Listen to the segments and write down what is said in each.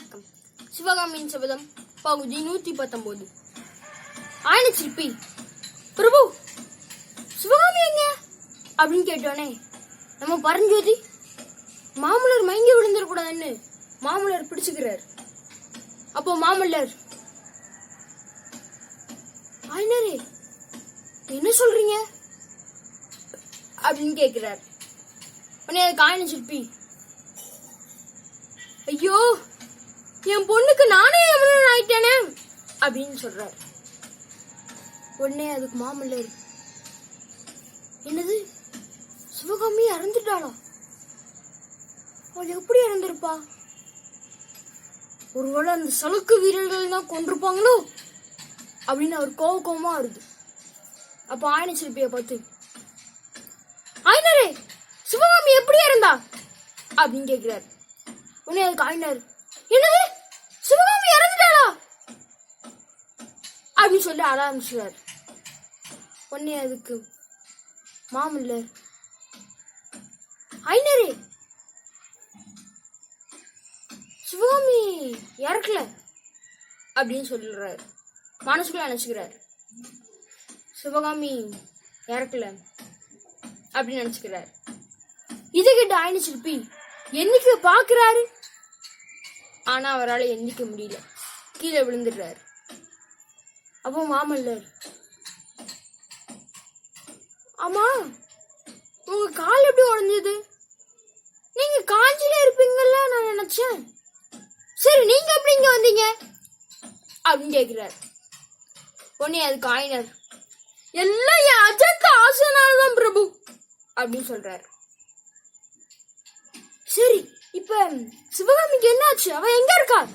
வணக்கம். சிவகாமியின் சபதம் பகுதி நூத்தி பத்தொன்பது ஆயின சிற்பி பிரபு சிவகாமி எங்க? அப்படின்னு கேட்டோனே நம்ம பரஞ்சோதி மாமல்லர் மயங்கி விழுந்துடக்கூடாதுன்னு மாமல்லர் பிடிச்சுக்கிறார். அப்போ மாமல்லர் ஆயினரே என்ன சொல்றீங்க? அப்படின்னு கேட்கிறார். உடனே அதுக்கு ஆயின சிற்பி ஐயோ என் பொண்ணுக்கு நானே எவ்வளவு ஆயிட்டேனே அப்படின்னு சொல்றார். உடனே அதுக்கு மாமல்லர் என்னது? சிவகாமி இறந்துட்டாளா? அவள் எப்படி இறந்திருப்பா? ஒருவேளை அந்த சலுக்கு வீரர்கள் தான் கொண்டிருப்பாங்களோ அப்படின்னு அவர் கோவ கோவமா வருது. அப்ப ஆயன சிற்பிய பார்த்து ஆயினரே சிவகாமி எப்படி இறந்தா? அப்படின்னு கேட்கிறார் உடனே அதுக்கு ஆயினர் என்னது? அப்படின்னு சொல்லி அழ ஆரம்பிச்சுவார் உடனே அதுக்கு மாமல்லர் ஐநரே! சிவகாமி இறக்கல. அப்படின்னு சொல்றாரு மனசுக்குள்ள நினச்சிக்கிறார். சிவகாமி இறக்கல. அப்படின்னு நினச்சிக்கிறார். இது கிட்ட ஆயின சிற்பி என்னைக்கு பார்க்குறாரு ஆனால் அவரால் எந்திக்க முடியல. கீழே விழுந்துடுறாரு. அப்போ மாமல்லர் ஆமா உங்க கால் எப்படி உடஞ்சது? நீங்க காஞ்சில இருப்பீங்கல்ல நான் நினைச்சேன். சரி நீங்க எப்படி இங்க வந்தீங்க? அப்படின்னு கேக்குறாரு. உடனே அது காயினர் எல்லாம் என் அஜந்த ஆசனால்தான் பிரபு அப்படின்னு சொல்றாரு. சரி இப்ப சிவகாமிக்கு என்னாச்சு? அவன் எங்க இருக்கான்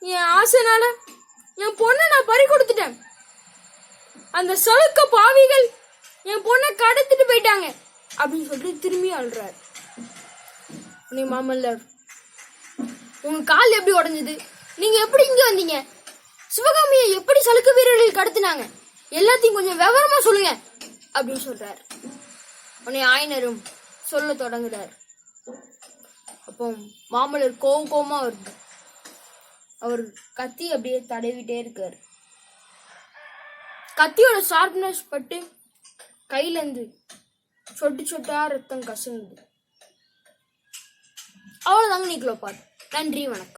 என் ஆசைனால என் பொண்ணை நான் பறி கொடுத்துட்டேன். அந்த சவுக்க பாவிகள் என் பொண்ணை கடத்திட்டு போயிட்டாங்க அப்படின்னு சொல்லிட்டு திரும்பி அழுறாரு. உன்னை மாமல்லர் உங்க கால் எப்படி உடஞ்சது? நீங்க எப்படி இங்க வந்தீங்க? சிவகாமியை எப்படி சலுக்க வீரர்கள் கடத்தினாங்க? எல்லாத்தையும் கொஞ்சம் விவரமா சொல்லுங்க அப்படின்னு சொல்றாரு. உன்னை ஆயனரும் சொல்ல தொடங்குறார். அப்போ மாமல்லர் கோவ கோவமா வருது. அவர் கத்தி அப்படியே தடவிட்டே இருக்கார். கத்தியோட ஷார்ப்னஸ் பட்டு கையில இருந்து சொட்டு சொட்டா ரத்தம் கசங்குது அவ்வளோதாங்க நீ பாட்டு. நன்றி வணக்கம்.